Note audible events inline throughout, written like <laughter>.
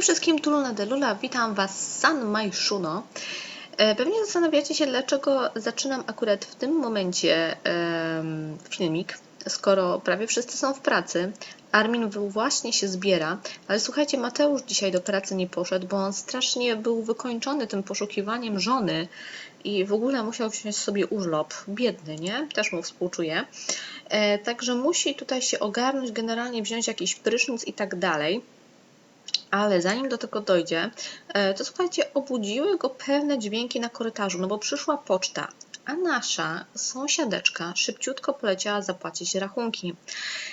Wszystkim, tu Luna Delula, witam Was San Majszuno. E, Pewnie zastanawiacie się, dlaczego zaczynam akurat w tym momencie em, filmik, skoro prawie wszyscy są w pracy. Armin właśnie się zbiera, ale słuchajcie, Mateusz dzisiaj do pracy nie poszedł, bo on strasznie był wykończony tym poszukiwaniem żony i w ogóle musiał wziąć sobie urlop. Biedny, nie? Też mu współczuję. E, Także musi tutaj się ogarnąć, generalnie wziąć jakiś prysznic i tak dalej. Ale zanim do tego dojdzie, e, to słuchajcie, obudziły go pewne dźwięki na korytarzu, no bo przyszła poczta, a nasza sąsiadeczka szybciutko poleciała zapłacić rachunki.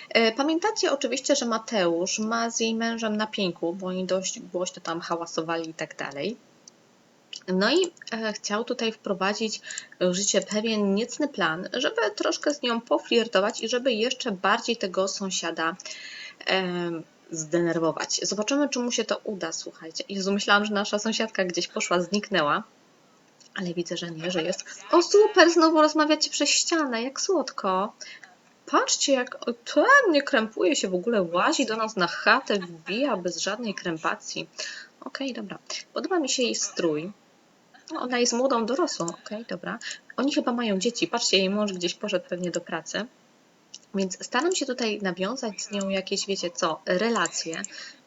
E, Pamiętacie oczywiście, że Mateusz ma z jej mężem na pieńku, bo oni dość głośno tam hałasowali i tak dalej. No i e, chciał tutaj wprowadzić w życie pewien niecny plan, żeby troszkę z nią poflirtować i żeby jeszcze bardziej tego sąsiada zdenerwować. Zobaczymy, czy mu się to uda, słuchajcie. Jezu, myślałam, że nasza sąsiadka gdzieś poszła, zniknęła, ale widzę, że nie, że jest. O super, znowu rozmawiacie przez ścianę, jak słodko. Patrzcie, jak ten nie krępuje się w ogóle, łazi do nas na chatę, wbija bez żadnej krępacji. Okej, dobra. Podoba mi się jej strój. No, Ona jest młodą dorosłą, okej, dobra. Oni chyba mają dzieci. Patrzcie, jej mąż gdzieś poszedł pewnie do pracy. Więc staram się tutaj nawiązać z nią jakieś, wiecie co, relacje.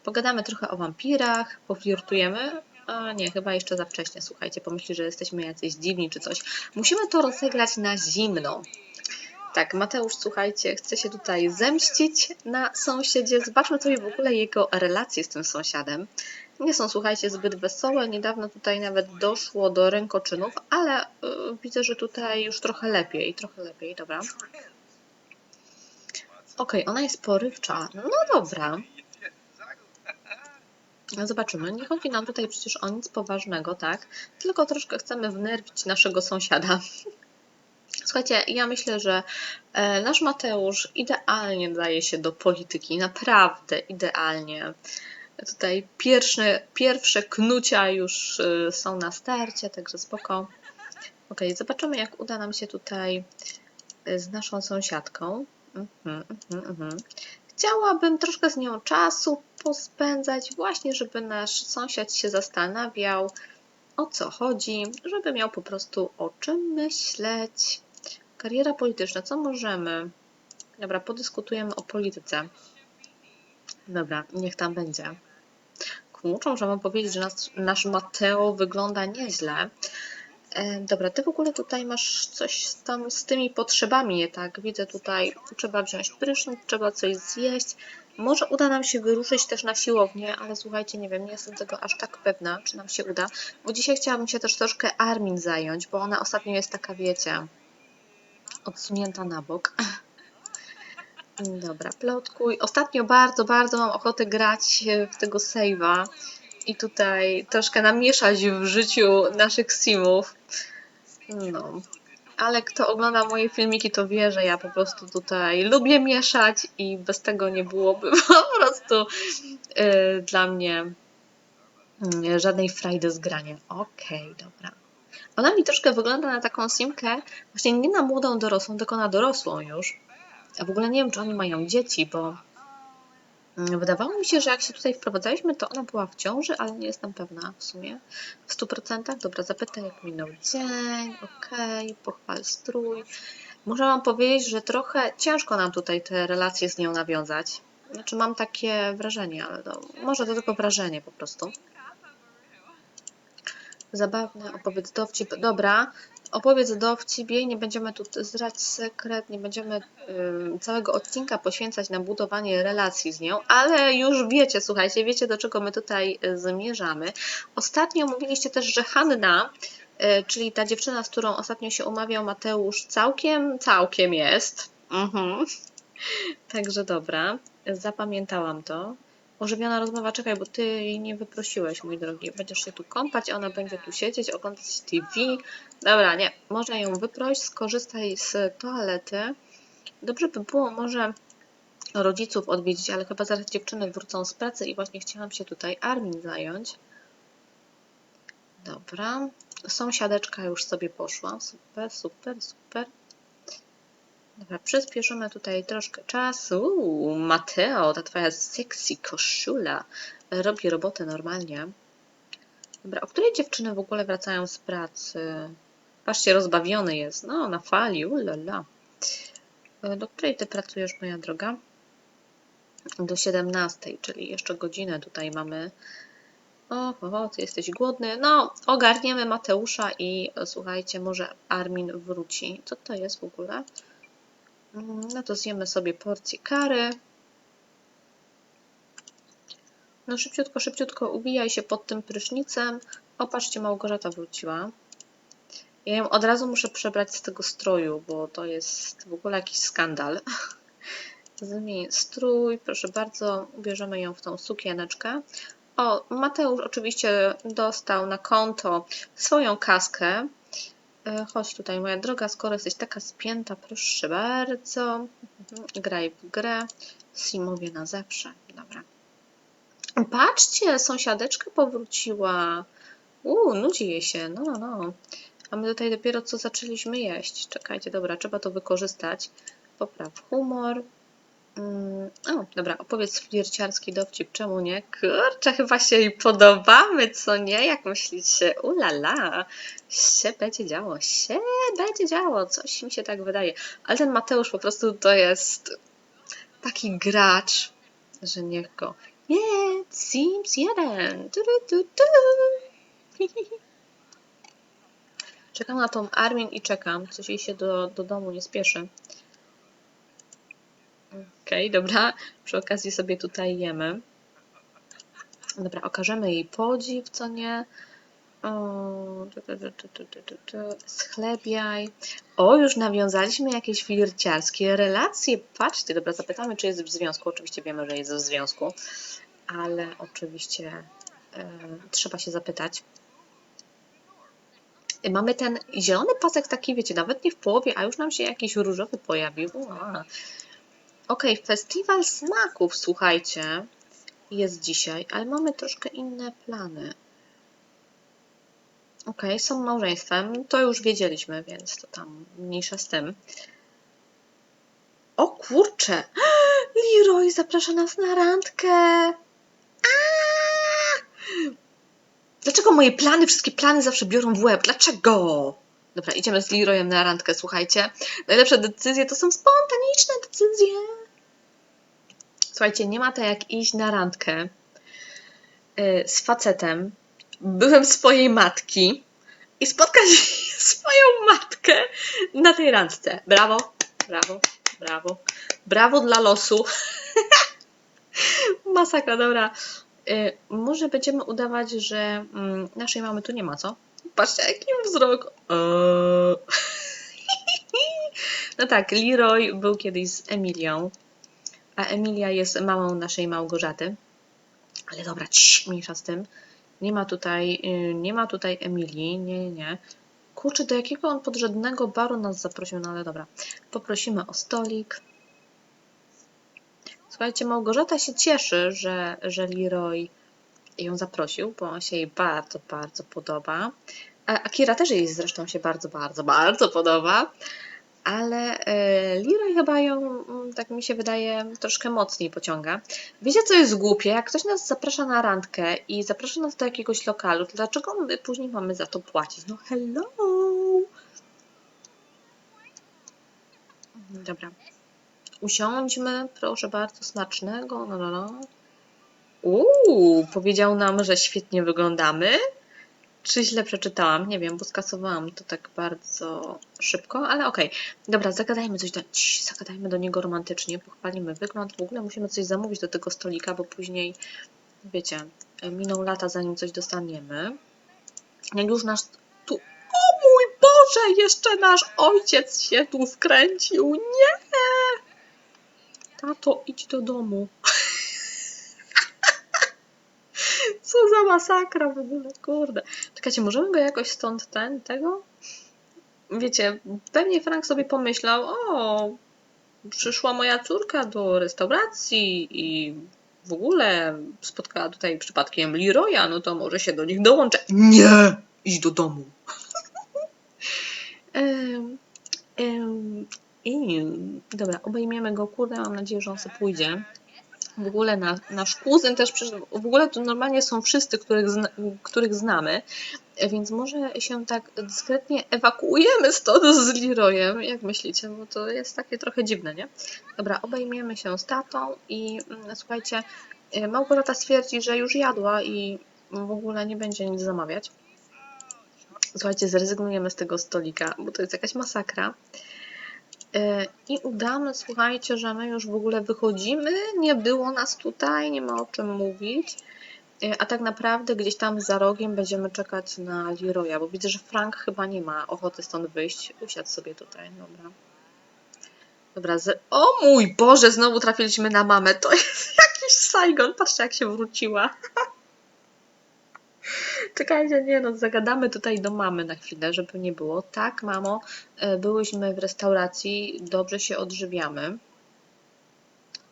Pogadamy trochę o wampirach, poflirtujemy. A nie, chyba jeszcze za wcześnie, słuchajcie, pomyśli, że jesteśmy jacyś dziwni czy coś. Musimy to rozegrać na zimno. Tak, Mateusz, słuchajcie, chce się tutaj zemścić na sąsiedzie. Zobaczmy sobie w ogóle jego relacje z tym sąsiadem. Nie są, słuchajcie, zbyt wesołe. Niedawno tutaj nawet doszło do rękoczynów, ale y, widzę, że tutaj już trochę lepiej, trochę lepiej, dobra. Okej, ona jest porywcza. No dobra. No Zobaczymy. Nie chodzi nam tutaj przecież o nic poważnego, tak? Tylko troszkę chcemy wnerwić naszego sąsiada. Słuchajcie, ja myślę, że e, nasz Mateusz idealnie daje się do polityki. Naprawdę idealnie. Tutaj pierwsze, pierwsze knucia już y, są na starcie, także spoko. Okej, zobaczymy jak uda nam się tutaj y, z naszą sąsiadką. Mhm, mhm, mhm. Chciałabym troszkę z nią czasu pospędzać, właśnie żeby nasz sąsiad się zastanawiał, o co chodzi, żeby miał po prostu o czym myśleć. Kariera polityczna, co możemy? Dobra, podyskutujemy o polityce. Dobra, niech tam będzie. Kurczę, że mam powiedzieć, że nas, nasz Mateo wygląda nieźle. Dobra, ty w ogóle tutaj masz coś tam z tymi potrzebami, nie tak? Widzę tutaj, trzeba wziąć prysznic, trzeba coś zjeść. Może uda nam się wyruszyć też na siłownię, ale słuchajcie, nie wiem, nie jestem tego aż tak pewna, czy nam się uda. Bo dzisiaj chciałabym się też troszkę Armin zająć, bo ona ostatnio jest taka, wiecie, odsunięta na bok. <laughs> Dobra, plotkuj. Ostatnio bardzo, bardzo mam ochotę grać w tego save'a i tutaj troszkę namieszać w życiu naszych simów. No. Ale kto ogląda moje filmiki, to wie, że ja po prostu tutaj lubię mieszać i bez tego nie byłoby <laughs> po prostu y, dla mnie y, żadnej frajdy z grania. Okej, dobra. Ona mi troszkę wygląda na taką simkę, właśnie nie na młodą dorosłą, tylko na dorosłą już. A w ogóle nie wiem, czy oni mają dzieci, bo mm, wydawało mi się, że jak się tutaj wprowadzaliśmy, to ona była w ciąży, ale nie jestem pewna w sumie. W 100%. Dobra, zapytaj, jak minął dzień. Okej, pochwal strój. Muszę Wam powiedzieć, że trochę ciężko nam tutaj te relacje z nią nawiązać. Znaczy, mam takie wrażenie, ale to, może to tylko wrażenie po prostu. Zabawne, opowiedz dowcip. Dobra, opowiedz dowcip jej, nie będziemy tu zrać sekret, nie będziemy ym, całego odcinka poświęcać na budowanie relacji z nią, ale już wiecie, słuchajcie, wiecie do czego my tutaj y, zmierzamy. Ostatnio mówiliście też, że Hanna, y, czyli ta dziewczyna, z którą ostatnio się umawiał Mateusz, całkiem, całkiem jest. Mhm. Także dobra, zapamiętałam to. Ożywiona rozmowa, czekaj, bo ty jej nie wyprosiłeś, mój drogi. Będziesz się tu kąpać, ona będzie tu siedzieć, oglądać TV. Dobra, nie, może ją wyproś, skorzystaj z toalety. Dobrze by było może rodziców odwiedzić, ale chyba zaraz dziewczyny wrócą z pracy i właśnie chciałam się tutaj Armin zająć. Dobra, sąsiadeczka już sobie poszła. Super, super, super. Dobra, przyspieszymy tutaj troszkę czasu. Uuu, Mateo, ta twoja sexy koszula robi robotę normalnie. Dobra, o której dziewczyny w ogóle wracają z pracy? Patrzcie, rozbawiony jest. No, na fali, ulala. E, Do której ty pracujesz, moja droga? Do 17, czyli jeszcze godzinę tutaj mamy. O, o, ty jesteś głodny. No, ogarniemy Mateusza i e, słuchajcie, może Armin wróci. Co to jest w ogóle? Mm, No to zjemy sobie porcję kary. No szybciutko, szybciutko ubijaj się pod tym prysznicem. O, patrzcie, Małgorzata wróciła. Ja ją od razu muszę przebrać z tego stroju, bo to jest w ogóle jakiś skandal. <laughs> Zmień strój, proszę bardzo, ubierzemy ją w tą sukieneczkę. O, Mateusz oczywiście dostał na konto swoją kaskę. E, Chodź tutaj, moja droga, skoro jesteś taka spięta, proszę bardzo. Mhm, Graj w grę. Simowie na zawsze. Dobra. Patrzcie, sąsiadeczka powróciła. Uuu, nudzi jej się. No, no, no. A my tutaj dopiero co zaczęliśmy jeść. Czekajcie, dobra, trzeba to wykorzystać. Popraw humor. Mm, o, dobra, opowiedz flirciarski dowcip, czemu nie? Kurczę, chyba się jej podobamy, co nie? Jak myślicie? Ulala, się będzie działo, się będzie działo, coś mi się tak wydaje. Ale ten Mateusz po prostu to jest taki gracz, że niech go. Nie, Sims 1. Tu, tu, tu, tu. <laughs> Czekam na tą Armin i czekam. Coś jej się do, do domu nie spieszy. Okej, okay, dobra, przy okazji sobie tutaj jemy. Dobra, okażemy jej podziw, co nie. O, schlebiaj. O, już nawiązaliśmy jakieś flirciarskie relacje. Patrzcie, dobra, zapytamy, czy jest w związku. Oczywiście wiemy, że jest w związku, ale oczywiście y, trzeba się zapytać. Mamy ten zielony pasek taki, wiecie, nawet nie w połowie, a już nam się jakiś różowy pojawił. A, Okej, festiwal smaków, słuchajcie, jest dzisiaj, ale mamy troszkę inne plany. Okej, są małżeństwem, to już wiedzieliśmy, więc to tam mniejsza z tym. O kurczę! <gasps> Leroy zaprasza nas na randkę! Aaa! Dlaczego moje plany, wszystkie plany zawsze biorą w łeb? Dlaczego? Dobra, idziemy z Leroyem na randkę, słuchajcie. Najlepsze decyzje to są spontaniczne decyzje. Słuchajcie, nie ma to jak iść na randkę y, z facetem, byłem swojej matki i spotkać <laughs> swoją matkę na tej randce. Brawo, brawo, brawo. Brawo dla losu. <laughs> Masakra, dobra. Y, może będziemy udawać, że mm, naszej mamy tu nie ma, co? Patrzcie, jaki wzrok. Eee. <laughs> No tak, Leroy był kiedyś z Emilią, a Emilia jest mamą naszej Małgorzaty. Ale dobra, cii, mniejsza z tym. Nie ma tutaj, y, nie ma tutaj Emilii, nie, nie, nie. Kurczę, do jakiego on podrzędnego baru nas zaprosił, no ale dobra. Poprosimy o stolik. Słuchajcie, Małgorzata się cieszy, że, że Leroy ją zaprosił, bo on się jej bardzo, bardzo podoba. A Akira też jej zresztą się bardzo, bardzo, bardzo podoba. Ale e, Leroy chyba ją, mm, tak mi się wydaje, troszkę mocniej pociąga. Wiecie, co jest głupie? Jak ktoś nas zaprasza na randkę i zaprasza nas do jakiegoś lokalu, to dlaczego my później mamy za to płacić? No hello! Dobra. Usiądźmy, proszę bardzo, smacznego. No, no, no. Uuu, powiedział nam, że świetnie wyglądamy. Czy źle przeczytałam? Nie wiem, bo skasowałam to tak bardzo szybko, ale okej. Dobra, zagadajmy coś do... Cii, zagadajmy do niego romantycznie, pochwalimy wygląd. W ogóle musimy coś zamówić do tego stolika, bo później, wiecie, miną lata, zanim coś dostaniemy. Jak już nasz tu... O mój Boże, jeszcze nasz ojciec się tu wkręcił. Nie! Tato, idź do domu. <laughs> Co za masakra w ogóle, kurde. Czekajcie, możemy go jakoś stąd ten, tego? Wiecie, pewnie Frank sobie pomyślał, o, przyszła moja córka do restauracji i w ogóle spotkała tutaj przypadkiem Leroya, no to może się do nich dołączę. Nie! Idź do domu. <laughs> Em, em, I dobra, obejmiemy go, kurde, mam nadzieję, że on sobie pójdzie. W ogóle na, nasz kuzyn też. W ogóle tu normalnie są wszyscy, których, zna, których znamy, więc może się tak dyskretnie ewakuujemy stąd z Leroyem. Jak myślicie? Bo to jest takie trochę dziwne, nie? Dobra, obejmiemy się z tatą i mm, słuchajcie, y, Małgorzata stwierdzi, że już jadła i w ogóle nie będzie nic zamawiać. Słuchajcie, zrezygnujemy z tego stolika, bo to jest jakaś masakra. E, I udamy, słuchajcie, że my już w ogóle wychodzimy, nie było nas tutaj, nie ma o czym mówić. E, A tak naprawdę gdzieś tam za rogiem będziemy czekać na Leroya, bo widzę, że Frank chyba nie ma ochoty stąd wyjść. Usiadł sobie tutaj, dobra. Dobra, z... o mój Boże, znowu trafiliśmy na mamę. To jest <laughs> jakiś Saigon. Patrzcie, jak się wróciła. <laughs> Czekajcie, nie no, zagadamy tutaj do mamy na chwilę, żeby nie było. Tak, mamo, e, byłyśmy w restauracji, dobrze się odżywiamy.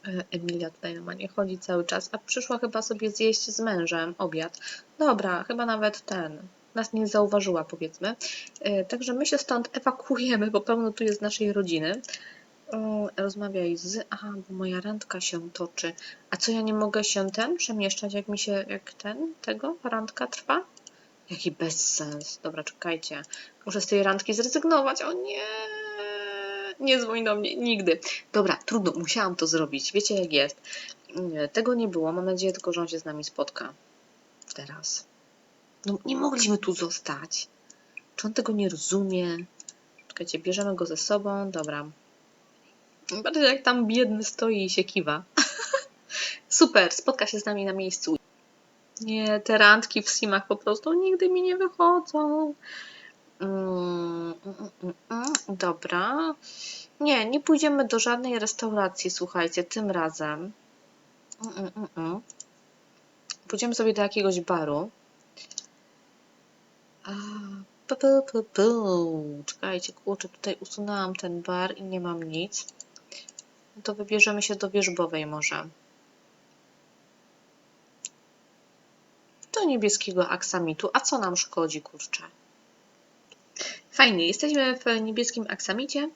E, Emilia tutaj na nie chodzi cały czas, a przyszła chyba sobie zjeść z mężem obiad. Dobra, chyba nawet ten. Nas nie zauważyła, powiedzmy. E, Także my się stąd ewakuujemy, bo pełno tu jest naszej rodziny. Rozmawiaj z. Aha, bo moja randka się toczy. A co ja nie mogę się ten przemieszczać, jak mi się. jak ten tego randka trwa? Jaki bezsens. Dobra, czekajcie. Muszę z tej randki zrezygnować. O nie! Nie dzwoń do mnie. Nigdy. Dobra, trudno. Musiałam to zrobić. Wiecie, jak jest. Nie, Tego nie było. Mam nadzieję tylko, że on się z nami spotka. Teraz. No, nie mogliśmy tu zostać. Czy on tego nie rozumie? Czekajcie, bierzemy go ze sobą. Dobra. Patrzcie, jak tam biedny stoi i się kiwa. <laughs> Super, spotka się z nami na miejscu. Nie, te randki w simach po prostu nigdy mi nie wychodzą. Mm, mm, mm, dobra. Nie, nie pójdziemy do żadnej restauracji, słuchajcie, tym razem. Pójdziemy sobie do jakiegoś baru. A. Czekajcie, kurczę, tutaj usunęłam ten bar i nie mam nic. To wybierzemy się do wierzbowej może. Niebieskiego aksamitu. A co nam szkodzi, kurczę? Fajnie, jesteśmy w niebieskim aksamicie.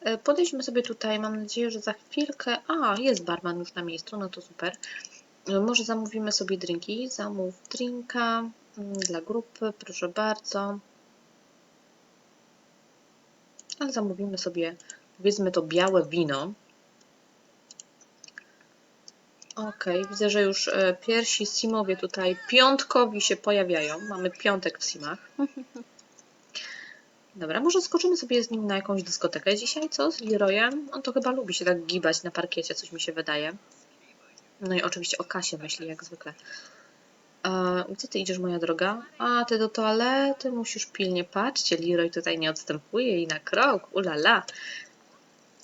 E, Podejdźmy sobie tutaj, mam nadzieję, że za chwilkę... A, jest barman już na miejscu, no to super. E, Może zamówimy sobie drinki. Zamów drinka mm, dla grupy, proszę bardzo. Ale zamówimy sobie, powiedzmy to białe wino. Okej, widzę, że już e, pierwsi simowie tutaj piątkowi się pojawiają. Mamy piątek w simach. <laughs> Dobra, może skoczymy sobie z nim na jakąś dyskotekę dzisiaj, co? Z Leroyem? On to chyba lubi się tak gibać na parkiecie, coś mi się wydaje. No i oczywiście o kasie myśli, jak zwykle. E, gdzie ty idziesz, moja droga? A, ty do toalety musisz pilnie. Patrzcie, Leroy tutaj nie odstępuje i na krok. Ulala.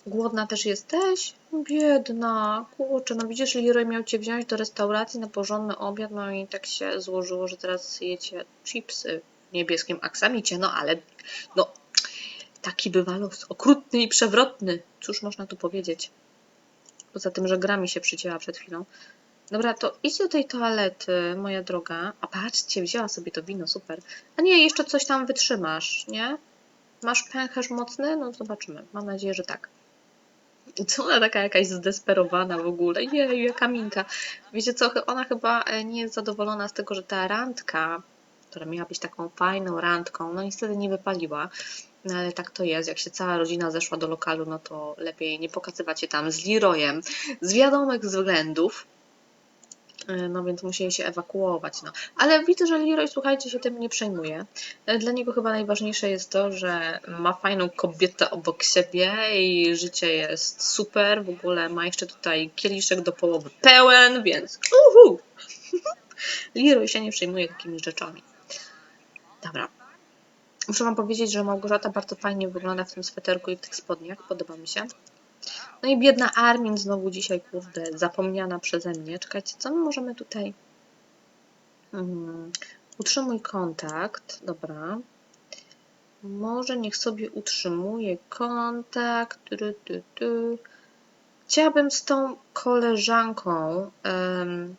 Głodna też jesteś? Biedna. Kurczę, no widzisz, Leroy miał cię wziąć do restauracji na porządny obiad, no i tak się złożyło, że teraz jecie chipsy w niebieskim aksamicie, no ale no, taki bywa los. Okrutny i przewrotny. Cóż można tu powiedzieć? Poza tym, że gra mi się przycięła przed chwilą. Dobra, to idź do tej toalety, moja droga. A patrzcie, wzięła sobie to wino, super. A nie, jeszcze coś tam wytrzymasz, nie? Masz pęcherz mocny? No zobaczymy. Mam nadzieję, że tak. Co ona taka jakaś zdesperowana w ogóle? Jeju, jaka minka. Wiecie co, ona chyba e, nie jest zadowolona z tego, że ta randka, która miała być taką fajną randką, no niestety nie wypaliła. No ale tak to jest, jak się cała rodzina zeszła do lokalu, no to lepiej nie pokazywać się tam z Leroyem z wiadomych względów. E, No więc musieli się ewakuować. No. Ale widzę, że Leroy, słuchajcie, się tym nie przejmuje. E, Dla niego chyba najważniejsze jest to, że ma fajną kobietę obok siebie i życie jest super. W ogóle ma jeszcze tutaj kieliszek do połowy pełen, więc uhu! <laughs> Leroy się nie przejmuje takimi rzeczami. Dobra. Muszę Wam powiedzieć, że Małgorzata bardzo fajnie wygląda w tym sweterku i w tych spodniach. Podoba mi się. No i biedna Armin znowu dzisiaj, kurde, zapomniana przeze mnie. Czekajcie, co my możemy tutaj... Hmm. Utrzymuj kontakt, dobra. Może niech sobie utrzymuje kontakt. Tu, tu, tu. Chciałabym z tą koleżanką, em,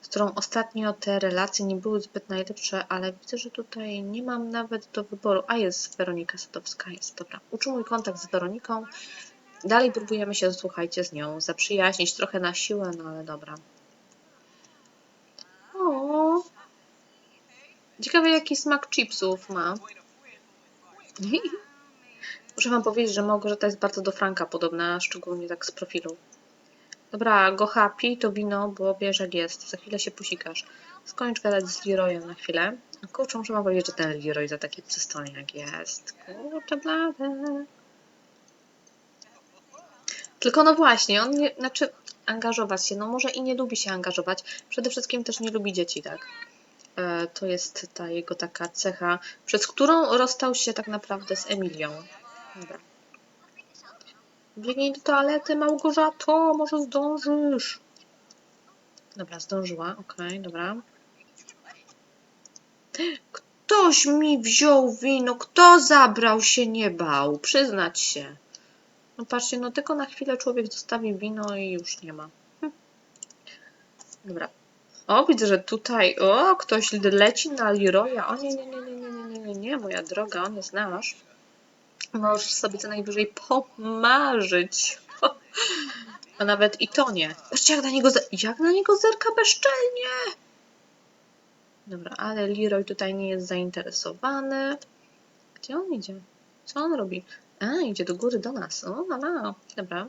z którą ostatnio te relacje nie były zbyt najlepsze, ale widzę, że tutaj nie mam nawet do wyboru. A jest Weronika Sadowska, jest, dobra. Utrzymuj kontakt z Weroniką Dalej próbujemy się, słuchajcie, z nią zaprzyjaźnić trochę na siłę, no ale dobra. O. Ciekawe, jaki smak chipsów ma. <laughs> Muszę wam powiedzieć, że Małgorzata jest bardzo do Franka podobna, szczególnie tak z profilu. Dobra, Gocha, pij to wino, bo wiesz jak jest. Za chwilę się pusikasz. Skończ gadać z Leroyem na chwilę. Kurczę, muszę wam powiedzieć, że ten Leroy za taki przystojny jak jest. Kurczę, blade. Tylko no właśnie, on nie, znaczy angażować się, no może i nie lubi się angażować. Przede wszystkim też nie lubi dzieci, tak? E, to jest ta jego taka cecha, przez którą rozstał się tak naprawdę z Emilią. Dobra. Biegnij do toalety, Małgorzato, może zdążysz. Dobra, zdążyła, okej, dobra. Ktoś mi wziął wino, kto zabrał się nie bał, przyznać się. No patrzcie, no tylko na chwilę człowiek zostawi wino i już nie ma. Hm. Dobra. O, widzę, że tutaj, o, ktoś leci na Leroya. O nie, nie, nie, nie, nie, nie, nie, nie, nie, moja droga, on jest nasz. Możesz sobie co najwyżej pomarzyć. A nawet i to nie. Patrzcie, jak na niego, jak na niego zerka bezczelnie. Dobra, ale Leroy tutaj nie jest zainteresowany. Gdzie on idzie? Co on robi? A, idzie do góry do nas. O, mama. Dobra.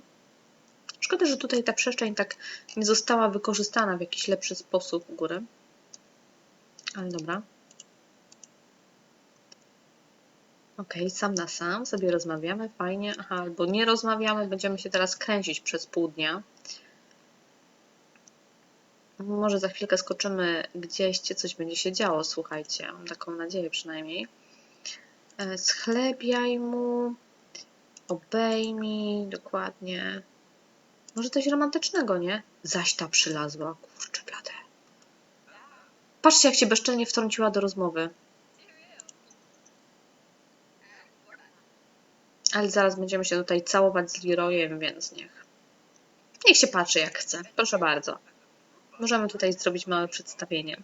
Szkoda, że tutaj ta przestrzeń tak nie została wykorzystana w jakiś lepszy sposób u góry. Ale dobra. Okej, sam na sam sobie rozmawiamy, fajnie. Aha, albo nie rozmawiamy, będziemy się teraz kręcić przez pół dnia. Może za chwilkę skoczymy gdzieś, gdzie coś będzie się działo, słuchajcie. Mam taką nadzieję przynajmniej. E, Schlebiaj mu, obejmij, dokładnie. Może coś romantycznego, nie? Zaś ta przylazła, kurczę blade. Patrzcie, jak się bezczelnie wtrąciła do rozmowy. Ale zaraz będziemy się tutaj całować z Leroyem, więc niech. Niech się patrzy jak chce. Proszę bardzo. Możemy tutaj zrobić małe przedstawienie. <laughs>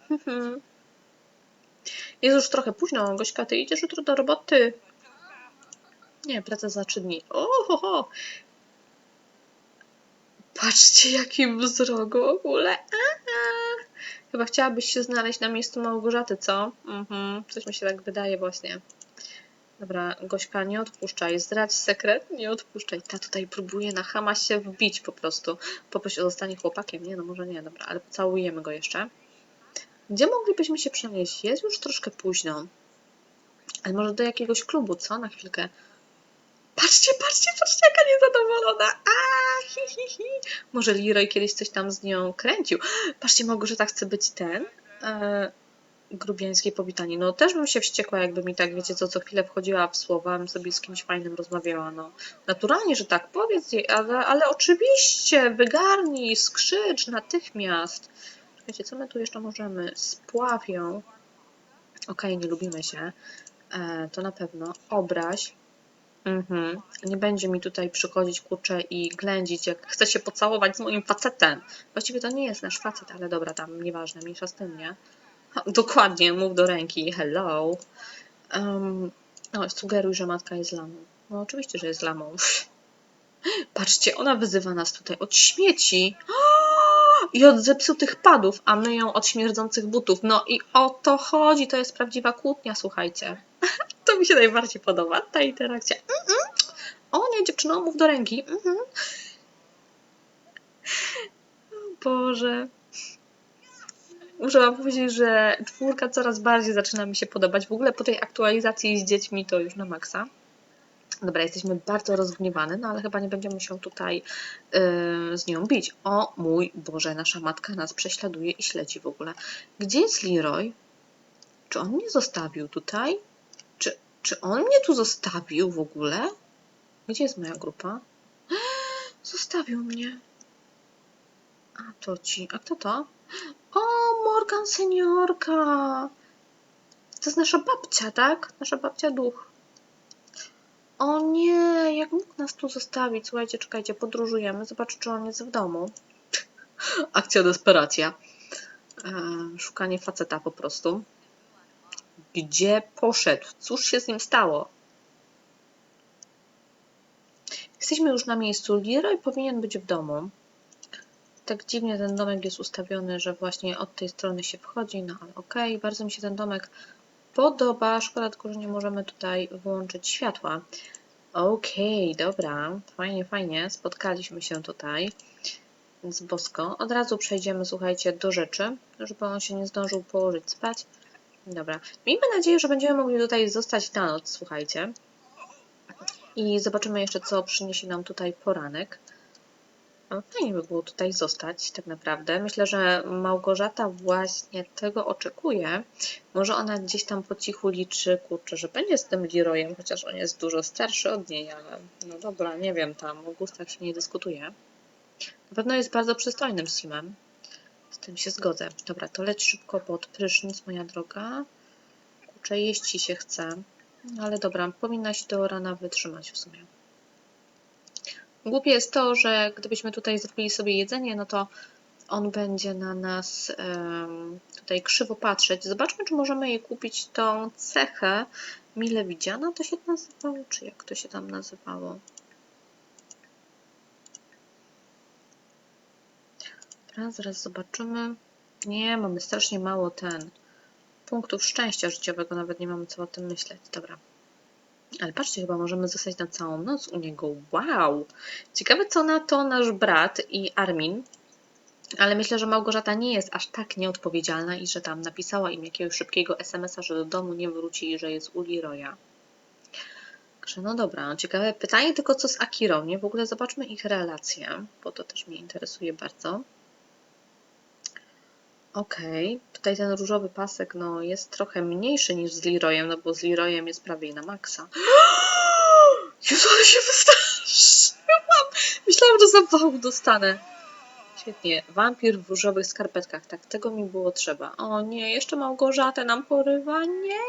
Jest już trochę późno, Gośka, ty idziesz jutro do roboty. Nie, praca za trzy dni. Ohoho! Patrzcie, jaki wzrok w ogóle. Chyba chciałabyś się znaleźć na miejscu Małgorzaty, co? Mhm, coś mi się tak wydaje właśnie. Dobra, Gośka, nie odpuszczaj. Zdradź sekret, nie odpuszczaj. Ta tutaj próbuje na Hama się wbić po prostu. Poproś o zostanie chłopakiem. Nie, no może nie, dobra, ale pocałujemy go jeszcze. Gdzie moglibyśmy się przenieść? Jest już troszkę późno. Ale może do jakiegoś klubu, co? Na chwilkę. Patrzcie, patrzcie, patrzcie, jaka niezadowolona. A, hi, hi, hi. Może Leroy kiedyś coś tam z nią kręcił. Patrzcie, Małgorzata chce być ten. E, grubiańskie powitanie. No też bym się wściekła, jakby mi tak, wiecie co, co chwilę wchodziła w słowa, bym sobie z kimś fajnym rozmawiała, no. Naturalnie, że tak, powiedz jej, ale, ale oczywiście, wygarnij, skrzycz natychmiast. Czekajcie, co my tu jeszcze możemy? Spław. Okej, nie lubimy się. E, to na pewno. Obraź. Mhm. Nie będzie mi tutaj przychodzić, kurczę, i ględzić, jak chce się pocałować z moim facetem. Właściwie to nie jest nasz facet, ale dobra, tam nieważne, mniejsza z tym, nie? Dokładnie, mów do ręki, hello. Um, no, sugeruj, że matka jest lamą. No oczywiście, że jest lamą. <laughs> Patrzcie, ona wyzywa nas tutaj od śmieci <gasps> i od zepsutych padów, a my ją od śmierdzących butów. No i o to chodzi, to jest prawdziwa kłótnia, słuchajcie. <laughs> To mi się najbardziej podoba, ta interakcja. Mm-mm. O nie, dziewczyno, mów do ręki. Mhm. O Boże. Muszę wam powiedzieć, że czwórka coraz bardziej zaczyna mi się podobać. W ogóle po tej aktualizacji z dziećmi to już na maksa. Dobra, jesteśmy bardzo rozgniewane, no ale chyba nie będziemy się tutaj yy, z nią bić. O mój Boże, nasza matka nas prześladuje i śledzi w ogóle. Gdzie jest Leroy? Czy on mnie zostawił tutaj? Czy, on mnie tu zostawił w ogóle? Gdzie jest moja grupa? <gasps> Zostawił mnie. A to ci. A kto to? O, Morgan seniorka. To jest nasza babcia, tak? Nasza babcia duch. O nie, jak mógł nas tu zostawić? Słuchajcie, czekajcie, podróżujemy. Zobacz, czy on jest w domu. <laughs> Akcja desperacja. E, szukanie faceta po prostu. Gdzie poszedł? Cóż się z nim stało? Jesteśmy już na miejscu. Leroy powinien być w domu. Tak dziwnie ten domek jest ustawiony, że właśnie od tej strony się wchodzi, no ale okej, bardzo mi się ten domek podoba. Szkoda tylko, że nie możemy tutaj wyłączyć światła. Okej, dobra, fajnie, fajnie. Spotkaliśmy się tutaj z Bosko. Od razu przejdziemy, słuchajcie, do rzeczy, żeby on się nie zdążył położyć spać. Dobra. Miejmy nadzieję, że będziemy mogli tutaj zostać na noc, słuchajcie. I zobaczymy jeszcze, co przyniesie nam tutaj poranek. No, Fajnie by było tutaj zostać, tak naprawdę. Myślę, że Małgorzata właśnie tego oczekuje. Może ona gdzieś tam po cichu liczy, kurczę, że będzie z tym Leroyem, chociaż on jest dużo starszy od niej, ale no dobra, nie wiem, tam o gustach się nie dyskutuje. Na pewno jest bardzo przystojnym simem. Tym się zgodzę. Dobra, to leć szybko pod prysznic, moja droga. Kurczę, jeść ci się chce. Ale dobra, powinnaś do rana wytrzymać w sumie. Głupie jest to, że gdybyśmy tutaj zrobili sobie jedzenie, no to on będzie na nas em, tutaj krzywo patrzeć. Zobaczmy, czy możemy jej kupić tą cechę mile widziana. To się nazywało, czy jak to się tam nazywało? Dobra, zaraz zobaczymy. Nie, mamy strasznie mało ten punktów szczęścia życiowego, nawet nie mamy co o tym myśleć. Dobra. Ale patrzcie, chyba możemy zostać na całą noc u niego. Wow! Ciekawe, co na to nasz brat i Armin. Ale myślę, że Małgorzata nie jest aż tak nieodpowiedzialna i że tam napisała im jakiegoś szybkiego SMS-a, że do domu nie wróci i że jest u Leroya. Także no dobra, no ciekawe pytanie tylko co z Akirą, nie? W ogóle zobaczmy ich relacje, bo to też mnie interesuje bardzo. Okej, tutaj ten różowy pasek no, jest trochę mniejszy niż z Leroyem, no bo z Leroyem jest prawie na maksa. <gasps> Jezu, ale się wystraszyłam! Myślałam, że zawału dostanę. Świetnie. Wampir w różowych skarpetkach. Tak, tego mi było trzeba. O nie, jeszcze Małgorzatę nam porywa. Nie!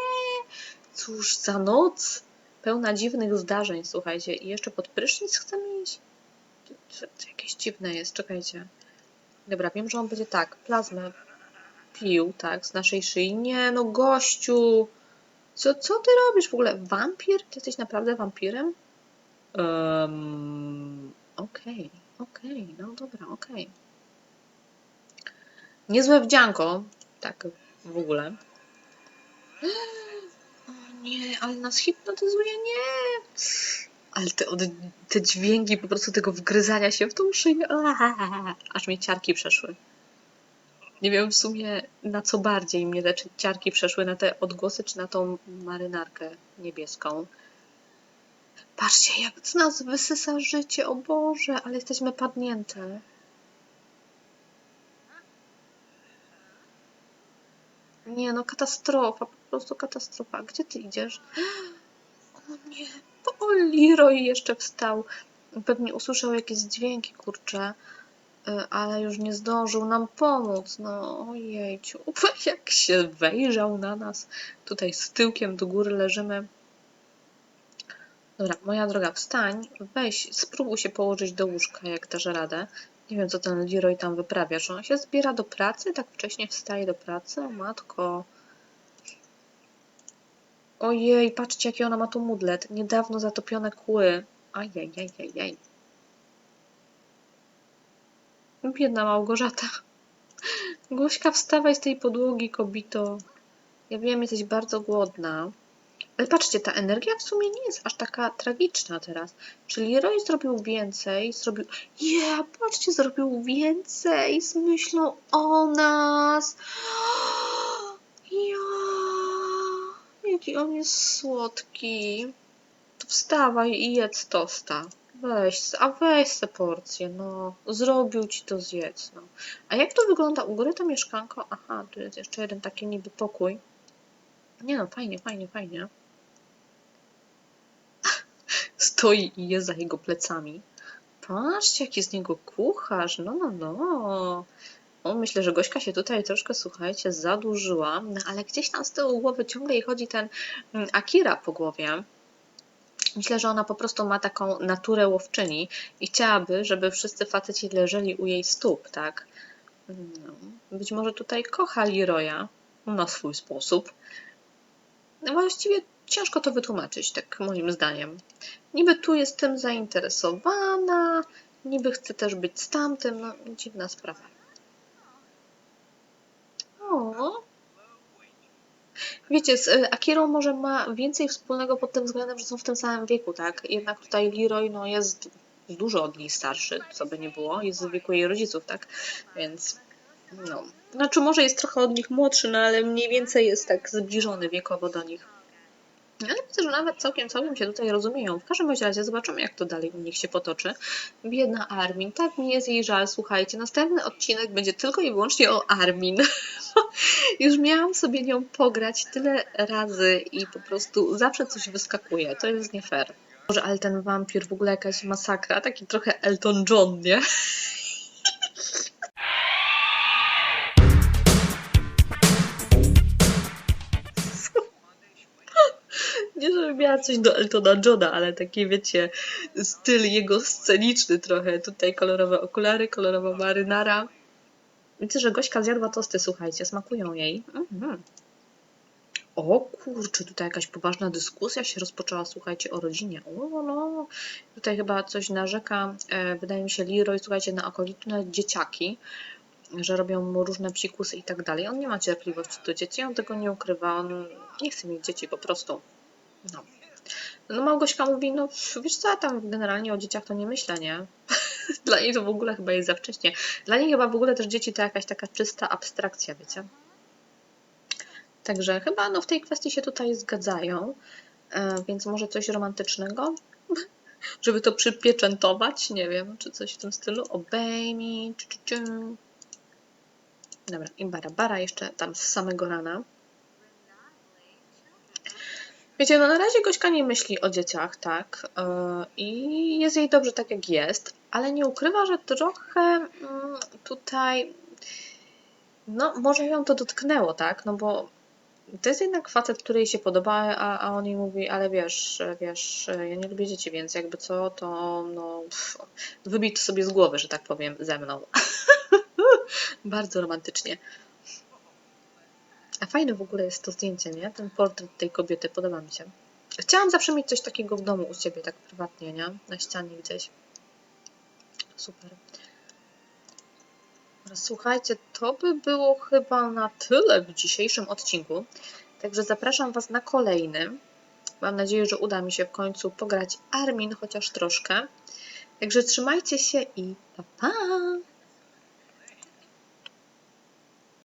Cóż za noc! Pełna dziwnych zdarzeń, słuchajcie. I jeszcze pod prysznic chcemy iść? To, to, to jakieś dziwne jest, czekajcie. Dobra, wiem, że on będzie tak, plazmę pił, tak, z naszej szyi. Nie, no gościu! Co, co ty robisz w ogóle? Wampir? Ty jesteś naprawdę wampirem? Um, okej, okej, no dobra, okej. Niezłe wdzianko, tak w ogóle. O nie, ale nas hipnotyzuje, nie! Ale te, te dźwięki po prostu tego wgryzania się w tą szyję, aż mi ciarki przeszły. Nie wiem w sumie na co bardziej mnie te ciarki przeszły, na te odgłosy czy na tą marynarkę niebieską. Patrzcie, jak z nas wysysa życie, o Boże, ale jesteśmy padnięte. Nie no, katastrofa, po prostu katastrofa. Gdzie ty idziesz? O nie, o Leroy jeszcze wstał. Pewnie usłyszał jakieś dźwięki, kurcze, ale już nie zdążył nam pomóc. No, ojejciu, <laughs> jak się wejrzał na nas. Tutaj z tyłkiem do góry leżymy. Dobra, moja droga, wstań, weź, spróbuj się położyć do łóżka, jak dasz radę. Nie wiem, co ten Leroy tam wyprawia. Czy on się zbiera do pracy? Tak wcześnie wstaje do pracy? O matko. Ojej, patrzcie, jaki ona ma tu mudlet. Niedawno zatopione kły. Ajajajajaj. Biedna Małgorzata. Gośka, wstawaj z tej podłogi, kobito. Ja wiem, jesteś bardzo głodna. Ale patrzcie, ta energia w sumie nie jest aż taka tragiczna teraz. Czyli Roy zrobił więcej, zrobił... Yeah, patrzcie, zrobił więcej z myślą o nas. Ja, jaki on jest słodki. To wstawaj i jedz tosta. Weź, a weź se porcję, no. Zrobił ci to zjedz, no. A jak to wygląda u góry to mieszkanko? Aha, tu jest jeszcze jeden taki niby pokój. Nie no, fajnie, fajnie, fajnie. <laughs> Stoi i je za jego plecami. Patrzcie, jaki z niego kucharz. No, no, no. O, myślę, że Gośka się tutaj troszkę, słuchajcie, zadłużyła, no ale gdzieś tam z tyłu głowy ciągle jej chodzi ten mm, Akira po głowie. Myślę, że ona po prostu ma taką naturę łowczyni i chciałaby, żeby wszyscy faceci leżeli u jej stóp, tak? No, być może tutaj kocha Leroya na swój sposób. No właściwie ciężko to wytłumaczyć, tak moim zdaniem. Niby tu jestem zainteresowana, niby chcę też być z tamtym, no dziwna sprawa. O. Wiecie, z y, Akirą może ma więcej wspólnego pod tym względem, że są w tym samym wieku, tak? Jednak tutaj Leroy no, jest dużo od niej starszy, co by nie było, jest w wieku jej rodziców, tak? Więc no. Znaczy może jest trochę od nich młodszy, no ale mniej więcej jest tak zbliżony wiekowo do nich. Ale myślę, że nawet całkiem, całkiem się tutaj rozumieją. W każdym razie zobaczymy, jak to dalej u nich się potoczy. Biedna Armin, tak mi jest jej żal. Słuchajcie, następny odcinek będzie tylko i wyłącznie o Armin. <laughs> Już miałam sobie nią pograć tyle razy i po prostu zawsze coś wyskakuje. To jest nie fair. Może, ale ten wampir w ogóle jakaś masakra, taki trochę Elton John, nie? <laughs> Żeby miała coś do Eltona Johna, ale taki, wiecie, styl jego sceniczny trochę. Tutaj kolorowe okulary, kolorowa marynara. Widzę, że Gośka zjadła tosty, słuchajcie, smakują jej. Mhm. O kurczę, tutaj jakaś poważna dyskusja się rozpoczęła, słuchajcie, o rodzinie. O, no. Tutaj chyba coś narzeka, e, wydaje mi się, Leroy, słuchajcie, na okoliczne dzieciaki, że robią mu różne psikusy i tak dalej. On nie ma cierpliwości do dzieci, on tego nie ukrywa, on nie chce mieć dzieci po prostu. No. No Małgośka mówi, no wiesz co, ja tam generalnie o dzieciach to nie myślę, nie? <laughs> Dla niej to w ogóle chyba jest za wcześnie. Dla niej chyba w ogóle też dzieci to jakaś taka czysta abstrakcja, wiecie? Także chyba no, w tej kwestii się tutaj zgadzają, e, więc może coś romantycznego, <laughs> żeby to przypieczętować, nie wiem, czy coś w tym stylu. Obejmij, czu, czu, czu. Dobra, i bara, bara jeszcze tam z samego rana. Wiecie, no na razie Gośka nie myśli o dzieciach, tak? Yy, I jest jej dobrze tak, jak jest, ale nie ukrywa, że trochę mm, tutaj, no może ją to dotknęło, tak? No bo to jest jednak facet, który jej się podoba, a, a on jej mówi, ale wiesz, wiesz, ja nie lubię dzieci, więc jakby co, to no pff, wybij to sobie z głowy, że tak powiem, ze mną. <laughs> Bardzo romantycznie. A fajne w ogóle jest to zdjęcie, nie? Ten portret tej kobiety, podoba mi się. Chciałam zawsze mieć coś takiego w domu u siebie, tak prywatnie, nie? Na ścianie gdzieś. Super. Słuchajcie, to by było chyba na tyle w dzisiejszym odcinku. Także zapraszam Was na kolejny. Mam nadzieję, że uda mi się w końcu pograć Armin chociaż troszkę. Także trzymajcie się i pa pa!